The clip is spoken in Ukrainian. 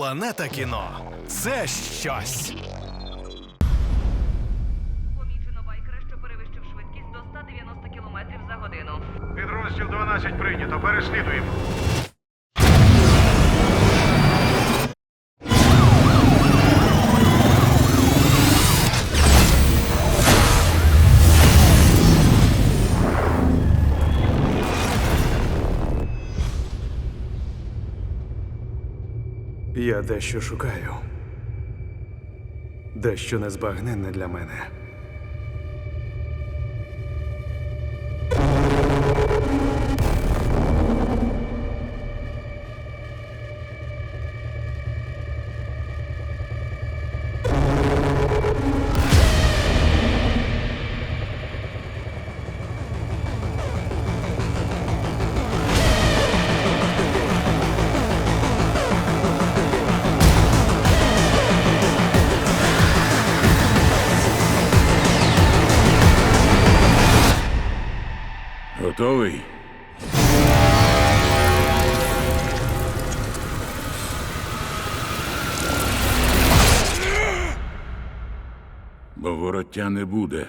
Планета кіно це щось. Помічено байкера, що перевищив швидкість до 190 км за годину. Підрозділ 12 прийнято. Переслідуємо. Я дещо шукаю. Дещо незбагненне для мене. Готовий? Бо вороття не буде.